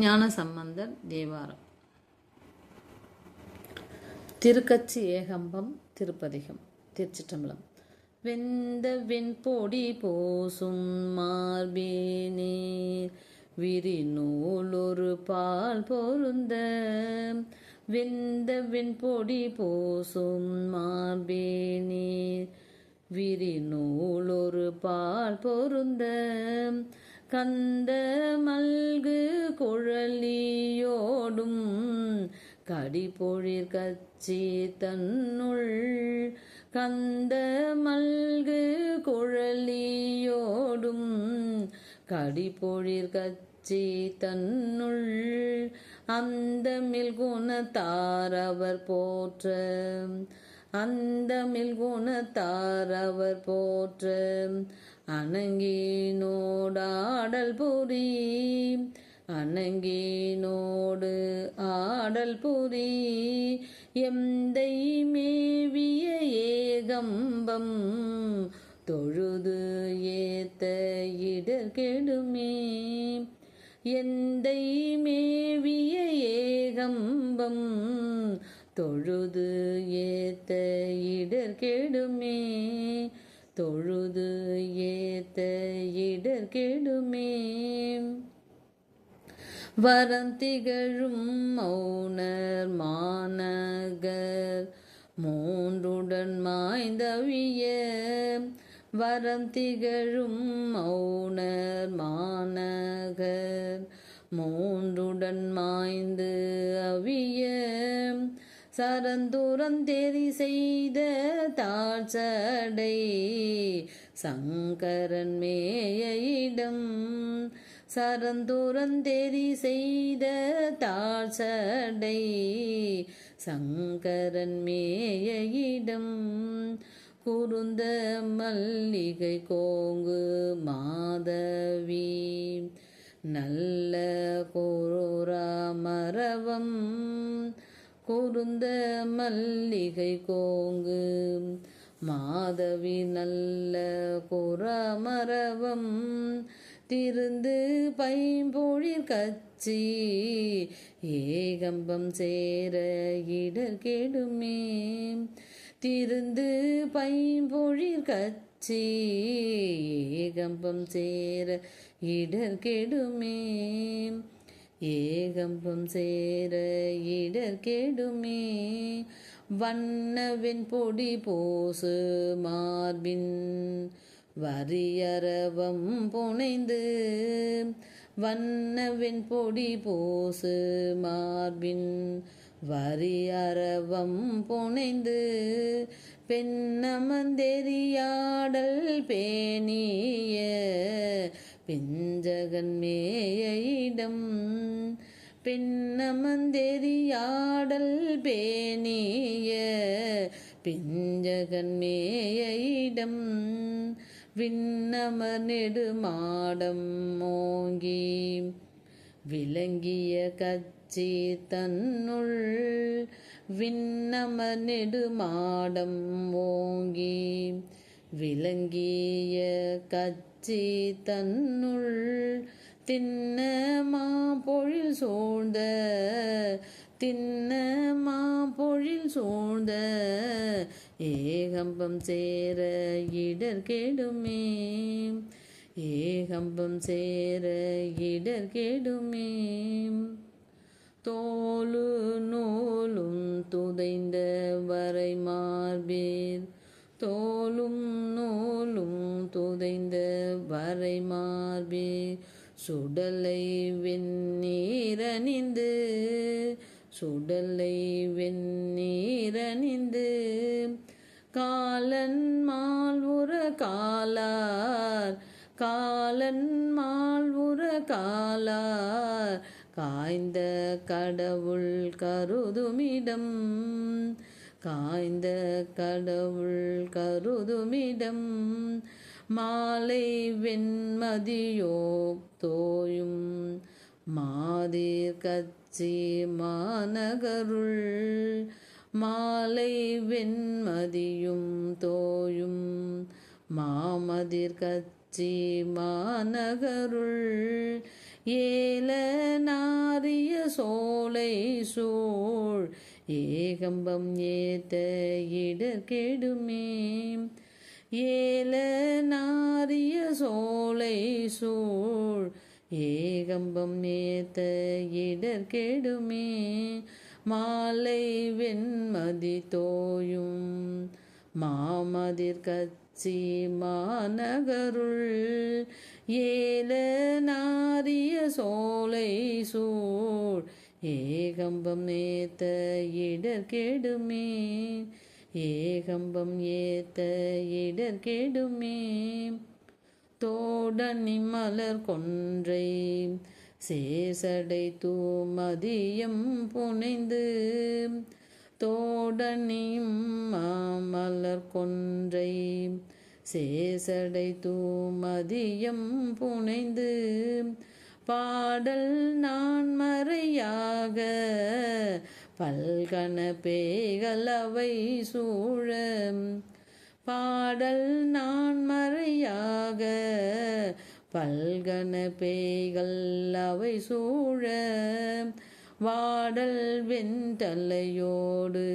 ஞான சம்பந்தர் தேவாரம். திருக்கச்சி ஏகம்பம் திருப்பதிகம் திருச்சிற்றம்பலம். வெந்த வெண்பொடி போசும் மார்பேனீர் விரி நூலொரு பால் பொருந்த. வெந்த வெண்பொடி போசும் மார்பேனீர் விரி நூலொரு பால் பொருந்த. கந்த மல்கு குழலியோடும் கடிபொழிற் கச்சி தன்னுள் கந்த மல்கு குழலியோடும் கடிபொழிற் கச்சி தன்னுள் அந்த மில்குணத்தார் அவர் போற்ற. அந்த மில்குணத்தார் அவர் போற்ற. அணங்கி நோடாடல் புரி. அணங்கி நோடு ஆடல் புரி. எந்தை மேவிய ஏகம்பம் தொழுது ஏத்த இடர் கெடுமே. எந்தை மேவிய ஏகம்பம் தொழுது ஏத்த இடர் கெடுமே. தொழுது ஏத்த இடர் கெடுமே. வரம் திகழும் மௌனர் மாநகர் மூன்றுடன் மாய்ந்தவிய. வரம் திகழும் மௌனர் மாநகர் மூன்றுடன் மாய்ந்து அவிய. சரந்துரந்தெறி செய்த தாழ்ச்சடை சங்கரன் மேயிடம் சரந்துரந்தெறி செய்த தாழ்ச்சடை சங்கரன் மேயிடம் குருந்த மல்லிகை கோங்கு மாதவி நல்ல கோரா மரவம் கூர்ந்த மல்லிகை கோங்கு. மாதவி நல்ல குறமரவம் திருந்து பைம்பொழிற் கச்சி. ஏகம்பம் சேர இடர் கெடுமே. திருந்து பைம்பொழிற் கச்சி. ஏகம்பம் சேர இடர் கெடுமே. ஏகம்பம் சேர இடர் கெடுமே வண்ணவென் பொடி போசு மார்பின் வரியரவம் புனைந்து. வண்ணவென் பொடி போசு மார்பின் வரியரவம் புனைந்து. பெண்ணமந்தெறியாடல் பேணிய பிஞ்சகன் மேயிடம் பெண்ணமந்தெரியாடல் பேணிய பிஞ்சகன் மேயிடம் விண்ணமர் நெடுமாடம் மோங்கி விளங்கிய கச்சி தன்னுள் விண்ணமர் நெடுமாடம் ஓங்கி விளங்கிய கச்சி தன்னுள் தின்னமா பொழில் சூழ்ந்த தின்னமா பொழில் சூழ்ந்த ஏகம்பம் சேர இடர் கெடுமே ஏகம்பம் சேர இடர் கெடுமே. தோலு நூலும் துதைந்த வரை மார்பேர் தோலும் நூலும் துதைந்த வரை மார்பேர் சுடலை வெந்நீரணிந்து சுடலை வெந்நீரணிந்து காலன் மால்வுற காலார் காலன் மால்வுற காலார் காய்ந்த கடவுள் கருதுமிடம். காய்ந்த கடவுள் கருதுமிடம் மாலை வெண்மதியோ தோயும் மாதிர் கச்சி மாநகருள் மாலை வெண்மதியும் தோயும் மாமதிர் கச்சி மாநகருள் ஏல நாரிய சோலை சூழ் ஏகம்பம் ஏத்த இடர்கெடுமே ஏல நாரிய சோலை சூழ் ஏகம்பம் ஏத்த இடர்கெடுமே மாலை வெண்மதி தோயும் மாமதிர் கச்சி மாநகருள். ஏல நாரிய சோலை சூழ் ஏகம்பம் ஏத்த இடர் இடர்கெடுமே. ஏகம்பம் ஏத்த இடர் இடர்கெடுமே. தோடனி மலர் கொன்றை சேசடை தூமதியம் புனைந்து. தோடனியும் மாமலர் கொன்றை சேசடை தூமதியம் புனைந்து. பாடல் நான் மறையாக. பல்கன பேகலவை சூழ பாடல் நான் மறையாக. பல்கன பேய்கள் அவை சூழ வாடல் வெண்தலையோடு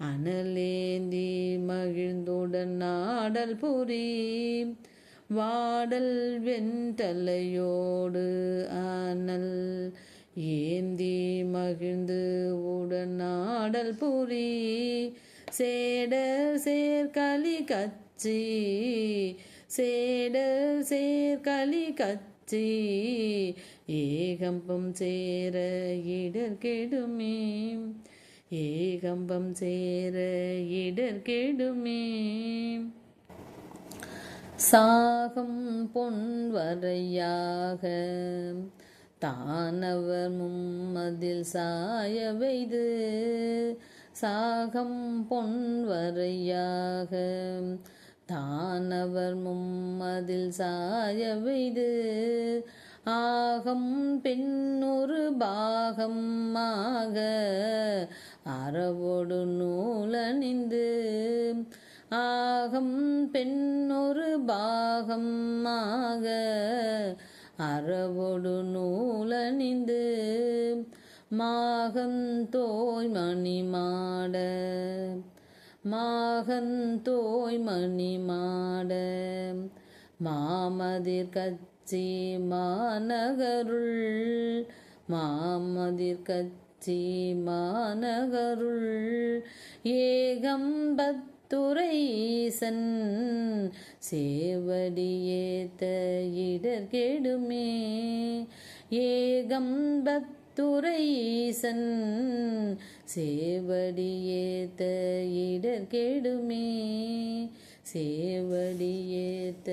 அனலேந்தி மகிழ்ந்துடன் நாடல் புரி. வாடல் வெண்தலையோடு ஆனல் ஏந்தி மகிழ்ந்து உடனாடல் புரி. சேடர் சேர்களி கச்சி. சேடர் சேர்களி கச்சி. ஏகம்பம் சேர இடர் கெடுமே. ஏகம்பம் சேர இடர் கெடுமே. சாகம் பொன்வரையாக. தானவர் மும்மதில் சாய வைது சாகம் பொன்வரையாக. தானவர் மும்மதில் சாய வைது ஆகம் பெண்ணொரு பாகமாக. அறவோடு நூலணிந்து ஆகம் பெண்ணொரு பாகமாக அறவொடு நூலணிந்து மாகம் தோய் மணி மாட. மாகந்தோய் மணி மாட. மாமதிர் கச்சி மாநகருள். மாமதிர் கச்சி மாநகருள். ஏகம்பத் துறைசன் சேவடியேத்த இடர் கெடுமே ஏகம்பத் துரையீசன் சேவடியேத்த இடர் கெடுமே சேவடியேத்த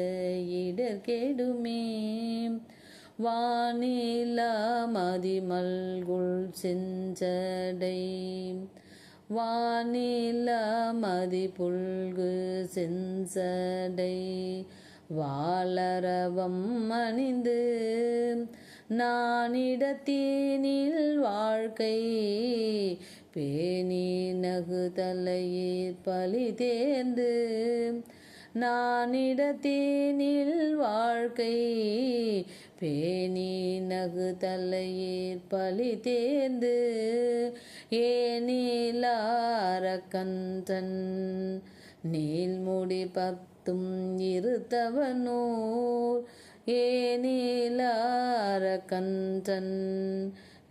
இடர் கெடுமே வானிலா மதிமல்குள் செஞ்சடை. வானில மதி புல்கு செஞ்சடை வாளரவம் அணிந்து நானிடத்தீனில் வாழ்க்கை பேணி நகு தலையீர் பழி தேர்ந்து நானிடத்தீனில் வாழ்க்கை பேணி நகு தலையீர் பழி தேர்ந்து ஏனிலாரக்கந்தன் நீள்முடி பத்தும் இருத்தவனூர் ஏனிலாரக்கந்தன்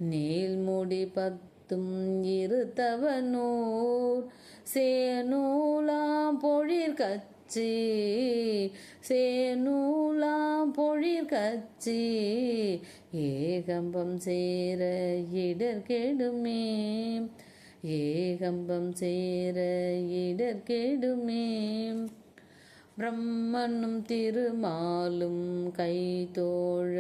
நீள்முடி பத்தும் இருத்தவனூர் சேனூலாம் பொழிற் கச்சி சேனூலாம் பொழிர் கச்சி ஏகம்பம் சேர இடர் கெடுமே ஏகம்பம் சேர இடர் கெடுமே பிரம்மனும் திருமாலும் கைதோழ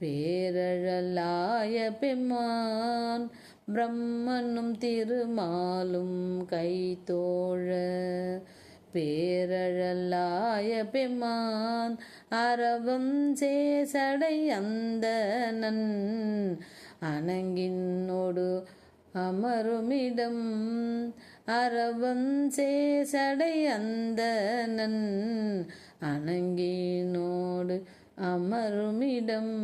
பேரழலாய பெம்மான் பிரம்மனும் திருமாலும் கைதோழ பேரழலாய பெம்மான் அரவம் சேசடை அந்தனன் அணங்கினோடு அமருமிடம் அரவம் சேசடை அந்தனன் அணங்கினோடு அமருமிடம்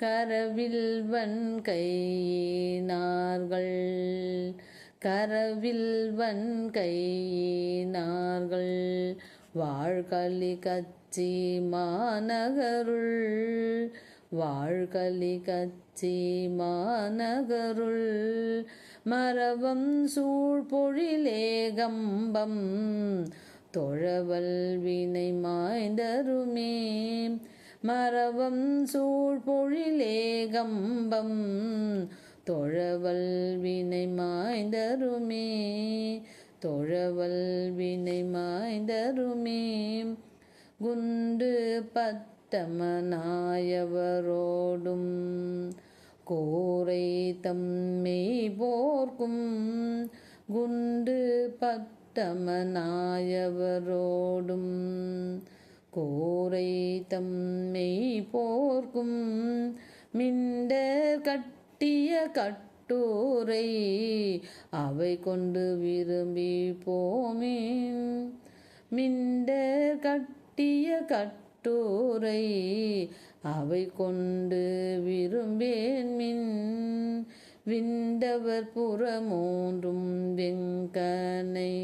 கரவில் கையினார்கள். கரவில் வன்கையினார்கள் வாழ்களி கச்சி மாநகருள் வாழ்களி கச்சி மாநகருள். மரபம் சூழ்பொழிலேகம்பம் தொழவல் வினை மாய்ந்தருமே. மரபம் சூழ்பொழிலேகம்பம் தொழவல் வினை மாய்ந்தருமே தொழவல் வினை மாய்ந்தருமே. குண்டு பத்தமனாயவரோடும் கோரை தம்மை போர்க்கும் குண்டு பத்தமனாயவரோடும் கோரை தம்மை போர்க்கும். மிண்ட மிண்டர் கட்டிய கட்டூரை அவை கொண்டு விரும்பி போமே மிண்டர் கட்டிய கட்டூரை அவை கொண்டு விரும்பேன் மின். விண்டவர் புறமூன்றும் வெங்கனை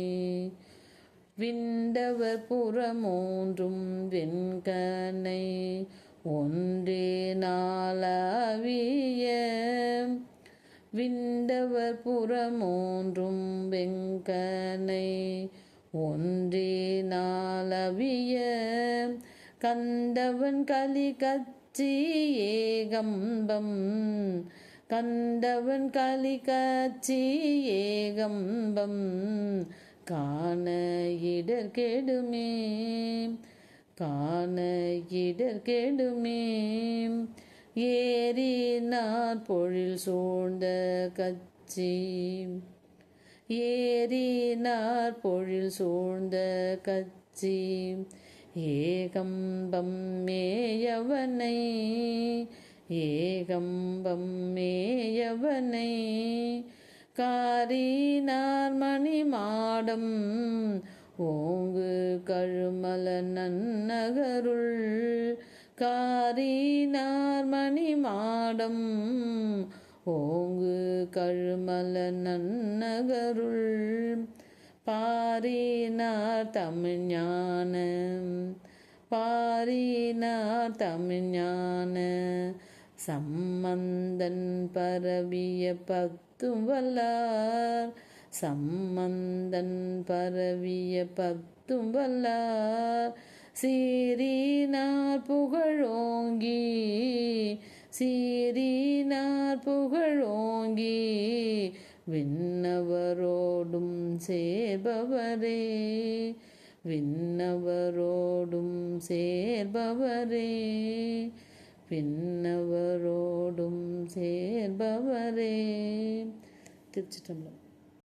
விண்டவர் புறமூன்றும் வெண்கனை. ஒன்றே நாளாவிய விண்டவர் புறமூன்றும் வெங்கனை ஒன்றே நாளவிய கண்டவன் கலி கச்சி ஏகம்பம். கண்டவன் கலி கச்சி ஏகம்பம். காண இடர் கெடுமே காண இடர் கெடுமே. ஏறினார் பொழில் சூழ்ந்த கச்சி. ஏறினார் பொழில் சூழ்ந்த கச்சி. ஏகம்பம் மேயவனை. ஏகம்பம் மேயவனை. காரினார் மணி மாடம் ஓங்கு கழுமல நன்னகருள் காரினார்மணி மாடம் ஓங்கு கழுமல நன்னகருள் பாரினார் தமிழ்ஞான. பாரினார் தமிழ்ஞான. சம்மந்தன் பரவிய பத்தும் வல்லார் சம்மந்தன் பரவிய பத்தும் வல்லார். சீரினார் புகழோங்கி சீரினார் புகழோங்கி விண்ணவரோடும் சேர்பவரே விண்ணவரோடும் சேர்பவரே விண்ணவரோடும் சேர்பவரே. திருச்சிட்டம்பலம்